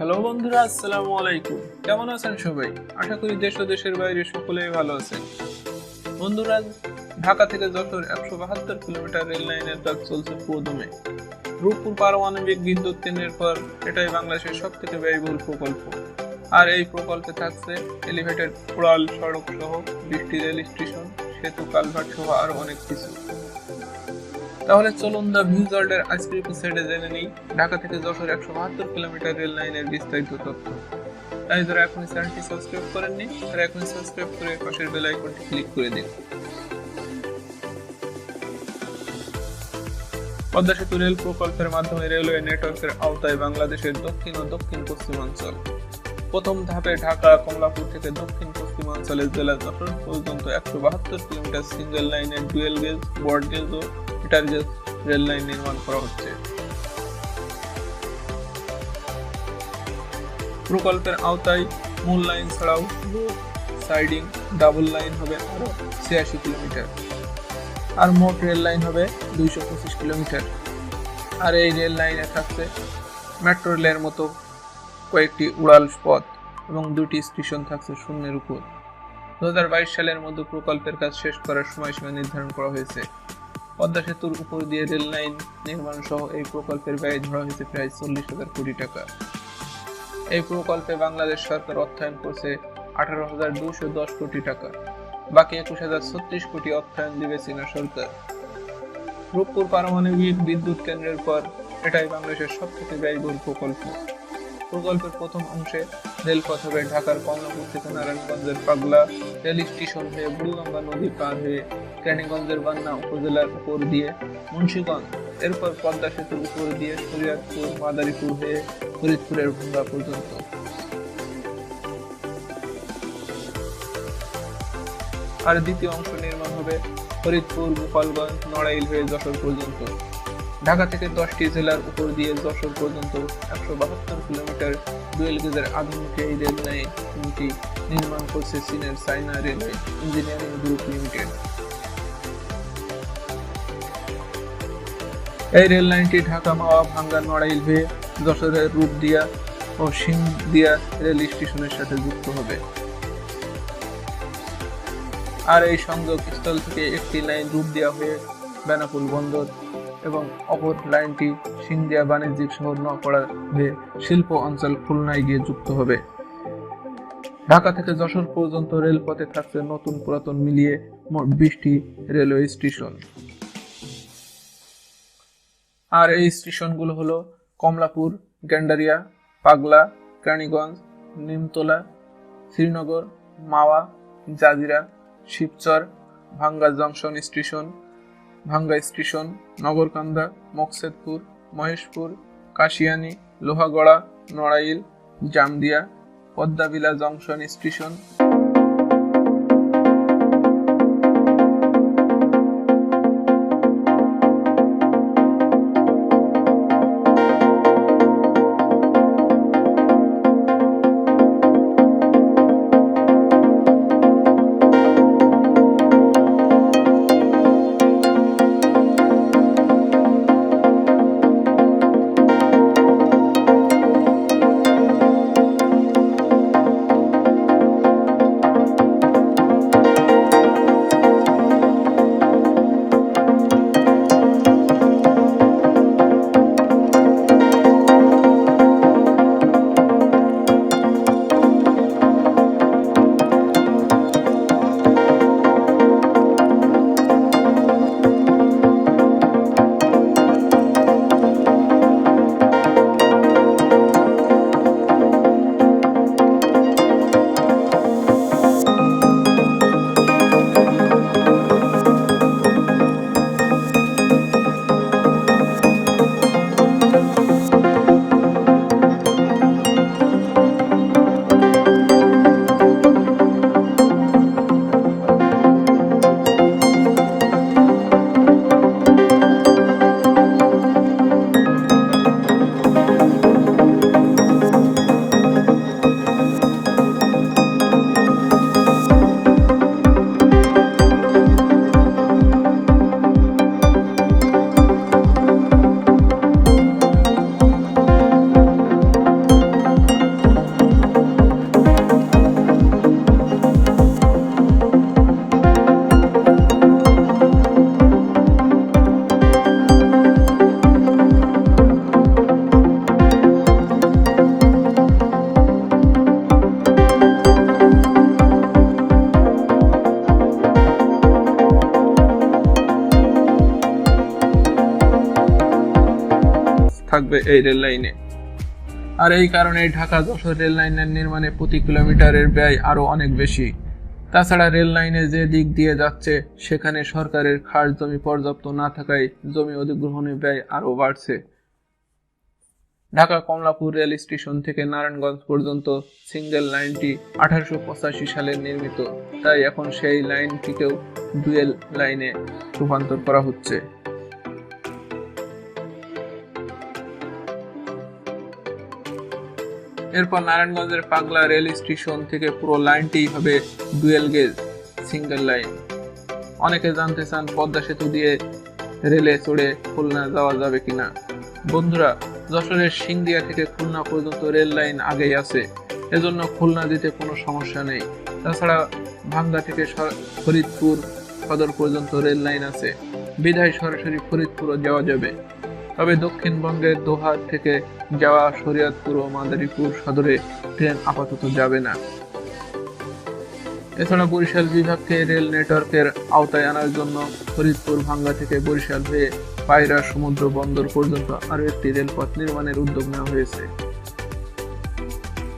Hello বন্ধুরা, আসসালামু আলাইকুম। কেমন আছেন সবাই? আশা করি দেশ ও দেশের বাইরে সকলেই ভালো আছেন। বন্ধুরা, ঢাকা থেকে যশোর একশো বাহাত্তর কিলোমিটার রেল লাইনের কাজ চলছে পুরোদমে। রূপপুর পারমাণবিক বিদ্যুৎ কেন্দ্রের পর এটাই বাংলাদেশের সব থেকে ব্যয়বহুল প্রকল্প। আর এই প্রকল্পে থাকছে এলিভেটেড উড়াল সড়ক সহ বৃষ্টি রেল স্টেশন, সেতু, কালভার্ট সহ আরও অনেক কিছু। তাহলে চলুন দা ভিউজ ওয়ার্ল্ডের আজকের এপিসোডে জেনে নিই। ঢাকা থেকে যশোর একশো বাহাত্তর কিলোমিটার রেল লাইনের বিস্তারিত তথ্য। তাই যারা এখনই চ্যানেলটি সাবস্ক্রাইব করেননি তারা এখনই সাবস্ক্রাইব করে পাশের বেল আইকনটি ক্লিক করে দিন। পদ্মা সেতু রেল প্রকল্পের মাধ্যমে রেলওয়ে নেটওয়ার্কের আওতায় বাংলাদেশের দক্ষিণ ও দক্ষিণ পশ্চিমাঞ্চল। প্রথম ধাপে ঢাকা, কমলাপুর থেকে দক্ষিণ পশ্চিমাঞ্চলের জেলা যশোর পর্যন্ত একশো বাহাত্তর কিলোমিটার সিঙ্গেল লাইনের ডুয়েল গেজ বর্ড গেজ ও মিটার গেজ রেল লাইন নির্মাণ করা হচ্ছে। প্রকল্পের আওতায় মূল লাইন ছাড়াও সাইডিং ডাবল লাইন হবে আরও ছিয়াশি কিলোমিটার। আর মোট রেল লাইন হবে দুইশো পঁচিশ কিলোমিটার। আর এই রেল লাইনে থাকছে মেট্রো রেলের মতো কয়েকটি উড়াল পথ এবং দুটি স্টেশন থাকছে শূন্যের উপর। দু হাজার বাইশ সালের মধ্যে প্রকল্পের কাজ শেষ করার সময়সীমা নির্ধারণ করা হয়েছে। পদ্মা সেতুর উপর দিয়ে রেল লাইন নির্মাণ সহ এই প্রকল্পের ব্যয় ধরা হয়েছে প্রায় চল্লিশ হাজার কোটি টাকা। এই প্রকল্পে বাংলাদেশ সরকার অর্থায়ন করছে আঠারো হাজার দুশো দশ কোটি টাকা। বাকি একুশ হাজার ছত্রিশ কোটি অর্থায়ন দিবে চীনা সরকার। রূপপুর পারমাণবিক বিদ্যুৎ কেন্দ্রের পর এটাই বাংলাদেশের সব থেকে ব্যয়বহুল প্রকল্প। প্রকল্পের প্রথম অংশে রেলপথ হবে ঢাকার কমলাপুর থেকে নারায়ণগঞ্জের পাগলা রেল স্টেশন হয়ে বুড়িগঙ্গা নদী পার হয়ে কেরানীগঞ্জের বান্না উপজেলার উপর দিয়ে মুন্সীগঞ্জ, এরপর পদ্মা সেতুর উপর দিয়ে শরিয়াতপুর মাদারীপুর হয়ে ফরিদপুরের ভঙ্গা পর্যন্ত। আর দ্বিতীয় অংশ নির্মাণ হবে ফরিদপুর, গোপালগঞ্জ, নড়াইল হয়ে যশোর পর্যন্ত। ঢাকা থেকে দশটি জেলার উপর দিয়ে যশোর পর্যন্ত একশো বাহাত্তর কিলোমিটার ডুয়েল গেজের আধুনিক এই রেল লাইনটি নির্মাণ করছে চীনের China railway engineering group limited. এই রেল লাইনটি ঢাকা মাওয়া ভাঙ্গা নড়াইল হয়ে যশোরের রূপদিয়া ও সিংদিয়া রেল স্টেশনের সাথে যুক্ত হবে। আর এই সংযোগ স্থল থেকে একটি লাইন রূপদিয়া হয়ে বেনাপুল বন্দর এবং অপর লাইনটি সিংদিয়া বাণিজ্যিক শহর নকড়া হয়ে শিল্প অঞ্চল খুলনায় গিয়ে যুক্ত হবে। ঢাকা থেকে যশোর পর্যন্ত রেলপথে থাকছে নতুন পুরাতন মিলিয়ে মোট বিশটি রেলওয়ে স্টেশন। আর এই স্টেশনগুলো হলো Kamalapur, Gandaria, Pagla, Keraniganj, Nimtala, Sreenagar, Mawa, Jajira, Shibchar, Bhanga junction station, Bhanga station, Nagarkanda, Muksudpur, Maheshpur, Kashiani, Lohagara, Narail, Jamdia, Padmabila junction station. থাকবে এই রেল লাইনে। আর এই কারণে ঢাকা যশোর রেল লাইনের নির্মাণে প্রতি কিলোমিটারের ব্যয় আরও অনেক বেশি। তাছাড়া রেল লাইনে যে দিক দিয়ে যাচ্ছে, সেখানে সরকারের খাস জমি পর্যাপ্ত না থাকায় জমি অধিগ্রহণের ব্যয় আরও বাড়ছে। ঢাকা কমলাপুর রেল স্টেশন থেকে নারায়ণগঞ্জ পর্যন্ত সিঙ্গেল লাইনটি আঠারোশো পঁচাশি সালে নির্মিত। তাই এখন সেই লাইনটিকেও ডুয়েল লাইনে রূপান্তর করা হচ্ছে। এরপর নারায়ণগঞ্জের পাগলা রেল স্টেশন থেকে পুরো লাইনটি হবে ডুয়েল গেজ, সিঙ্গেল লাইন। অনেকে জানতে চান পদ্মা সেতু দিয়ে রেলে চড়ে খুলনা যাওয়া যাবে কিনা। বন্ধুরা, যশোরের সিংদিয়া থেকে খুলনা পর্যন্ত রেল লাইন আগেই আছে। এজন্য খুলনা দিতে কোনো সমস্যা নেই। তাছাড়া ভাঙ্গা থেকে ফরিদপুর সদর পর্যন্ত রেল লাইন আছে। বিধায় সরাসরি ফরিদপুরও যাওয়া যাবে। তবে দক্ষিণবঙ্গের দোহার থেকে যাওয়া শরীয়তপুর ও মাদারীপুর সদরে ট্রেন আপাতত যাবে না। এছাড়া বরিশাল বিভাগকে রেল নেটওয়ার্কের আওতায় আনার জন্য ফরিদপুর ভাঙ্গা থেকে বরিশাল হয়ে পায়রা সমুদ্র বন্দর পর্যন্ত আরও একটি রেলপথ নির্মাণের উদ্যোগ নেওয়া হয়েছে।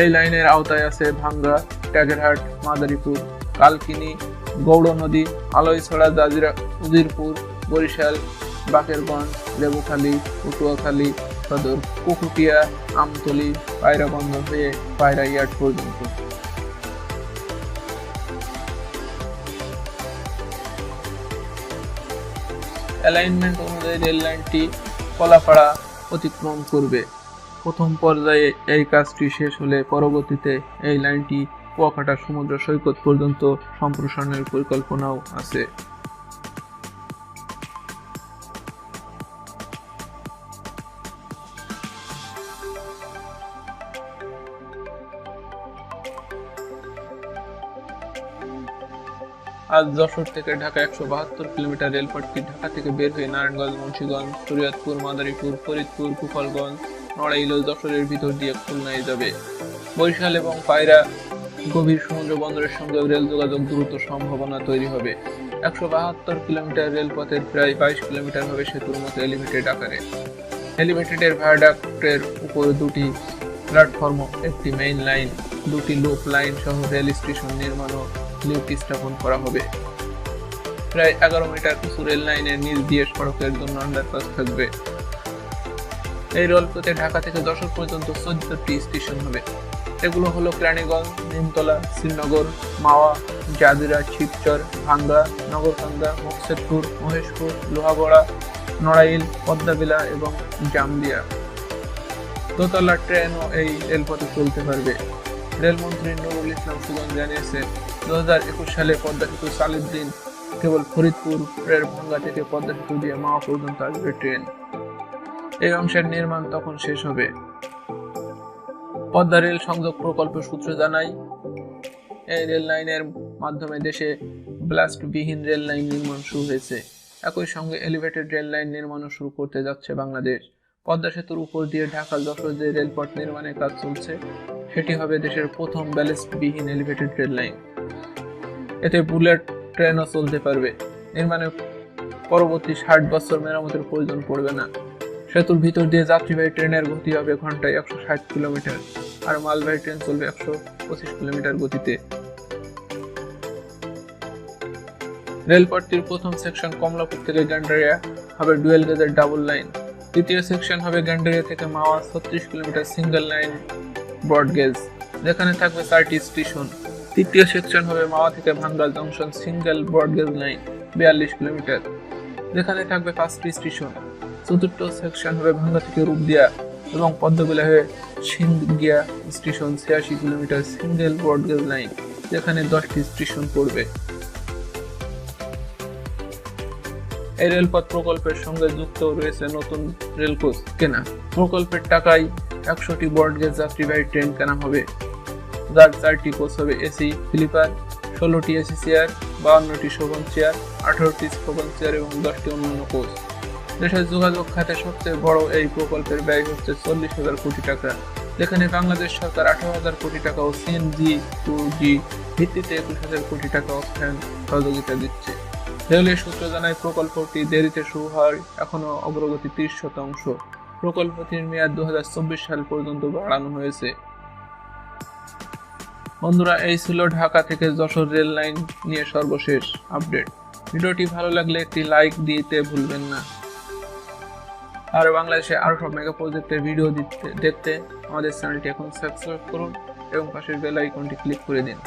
এই লাইনের আওতায় আছে ভাঙ্গা ট্যাগেরহাট মাদারীপুর, কালকিনি গৌড় নদী আলয়ছড়া জাজিরা, উজিরপুর, বরিশাল, বাকেরগঞ্জ লেবুখালী পটুয়াখালী, সদর, কুকুটিয়া, আমতলী পায়রা বন্দর হয়ে পায়রা ইয়ার্ড পর্যন্ত। অ্যালাইনমেন্ট অনুযায়ী রেল লাইনটি কলাপাড়া অতিক্রম করবে। প্রথম পর্যায়ে এই কাজটি শেষ হলে পরবর্তীতে এই লাইনটি কুয়াকাটা সমুদ্র সৈকত পর্যন্ত সম্প্রসারণের পরিকল্পনাও আছে। আজ যশোর থেকে ঢাকা একশো বাহাত্তর কিলোমিটার রেলপথটি ঢাকা থেকে বের হয়ে নারায়ণগঞ্জ, মুন্সিগঞ্জ শরীয়তপুর মাদারীপুর, ফরিদপুর, গোপালগঞ্জ, নড়াইল, যশোরের ভিতর দিয়ে খুলনায় যাবে। বরিশাল এবং পায়রা গভীর সমুদ্র বন্দরের সঙ্গে রেল যোগাযোগ দ্রুত সম্ভাবনা তৈরি হবে। একশো বাহাত্তর কিলোমিটার রেলপথের প্রায় বাইশ কিলোমিটার হবে সেতুর মতো এলিভেটেড আকারে। এলিভেটেডের ভায়াডাক্টের উপর দুটি প্ল্যাটফর্ম, একটি মেইন লাইন, দুটি লুপ লাইন সহ রেল স্টেশন নির্মাণ ও স্থাপন করা হবে। প্রায় এগারো মিটার উঁচু রেল লাইনের নিচ দিয়ে সড়কের জন্য আন্ডারপাস থাকবে। এই রেলপথে ঢাকা থেকে যশোর পর্যন্ত চোদ্দটি স্টেশন হবে। এগুলো হলো কেরানীগঞ্জ, নিমতলা, শ্রীনগর, মাওয়া জাজিরা শিবচর, ভাঙ্গা, নগরকান্দা, মকসেদপুর, মহেশপুর, লোহাগড়া, নড়াইল, পদ্মাবিলা এবং জাম্বিয়া দোতলা ট্রেনও এই রেলপথে চলতে পারবে। রেলমন্ত্রী নুরুল ইসলাম সুজন জানিয়েছে দু সালে পদ্মা সেতু চালুর দিন কেবল ফরিদপুরের ভাঙ্গা থেকে পদ্মা সেতু দিয়ে মাওয়া পর্যন্ত আসবে ট্রেন। এই অংশের নির্মাণ তখন শেষ হবে। পদ্মা রেল সংযোগ প্রকল্প সূত্র জানায়, এই রেল লাইনের মাধ্যমে দেশে ব্লাস্টবিহীন রেল লাইন নির্মাণ শুরু হয়েছে। একই সঙ্গে এলিভেটেড রেল লাইন নির্মাণও শুরু করতে যাচ্ছে বাংলাদেশ। পদ্মা সেতুর উপর দিয়ে ঢাকা যশোর যে রেলপথ নির্মাণের কাজ চলছে, সেটি হবে দেশের প্রথম ব্যালিস্টবিহীন এলিভেটেড রেল লাইন। এতে বুলেট ট্রেনও চলতে পারবে। নির্মাণের পরবর্তী ষাট বছর মেরামতের প্রয়োজন পড়বে না। সেতুর ভিতর দিয়ে যাত্রীবাহী ট্রেনের গতি হবে ঘন্টায় একশো ষাট কিলোমিটার আর মালবাহী ট্রেন চলবে একশো পঁচিশ কিলোমিটার গতিতে। রেলপথটির প্রথম সেকশন কমলাপুর থেকে গ্যান্ডারিয়া হবে ডুয়েল গেজের ডাবল লাইন। দ্বিতীয় সেকশন হবে গান্ডারিয়া থেকে মাওয়া ছত্রিশ কিলোমিটার সিঙ্গেল লাইন ব্রডগেজ। যেখানে থাকবে চারটি স্টেশন। তৃতীয় সেকশন হবে মাওয়া থেকে ভাঙ্গাল junction, single broad gauge line, বিয়াল্লিশ কিলোমিটার। যেখানে থাকবে পাঁচটি স্টেশন চতুর্থ সেকশন হবে ভাঙ্গা থেকে রূপদিয়া এবং পদ্মবিলা হয়ে সিংগিয়া স্টেশন ছিয়াশি kilometre, single broad gauge line, যেখানে দশটি স্টেশন পড়বে। এই রেলপথ প্রকল্পের সঙ্গে যুক্ত রয়েছে নতুন রেলকোচ কেনা। প্রকল্পের টাকায় একশোটি ব্রডগেজ যাত্রীবাহী ট্রেন কেনা হবে। যার চারটি কোচ হবে এসি স্লিপার ষোলোটি এসি চেয়ার বাউন্নটি শোভন চেয়ার আঠারোটি শোভন চেয়ার এবং দশটি অন্যান্য কোচ দেশের যোগাযোগ খাতে সবচেয়ে বড় এই প্রকল্পের ব্যয় হচ্ছে চল্লিশ হাজার কোটি টাকা। যেখানে বাংলাদেশ সরকার আঠারো হাজার কোটি টাকা ও সিএনজি টু জি ভিত্তিতে একুশ হাজার কোটি টাকা অর্থায়ন সহযোগিতা দিচ্ছে। রেলওয়ে সূত্র জানায়, প্রকল্পটি দেরিতে শুরু হয় এখনও অগ্রগতি ত্রিশ শতাংশ। প্রকল্পটির মেয়াদ দু হাজার চব্বিশ সাল পর্যন্ত বাড়ানো হয়েছে। বন্ধুরা, এই ছিল ঢাকা থেকে যশোর রেল লাইন নিয়ে সর্বশেষ আপডেট। ভিডিওটি ভালো লাগলে একটি লাইক দিতে ভুলবেন না। আর বাংলাদেশে আরও সব মেগা প্রজেক্টের ভিডিও দিতে, দেখতে আমাদের চ্যানেলটি এখন সাবস্ক্রাইব করুন এবং পাশের বেল আইকনটি ক্লিক করে দিন।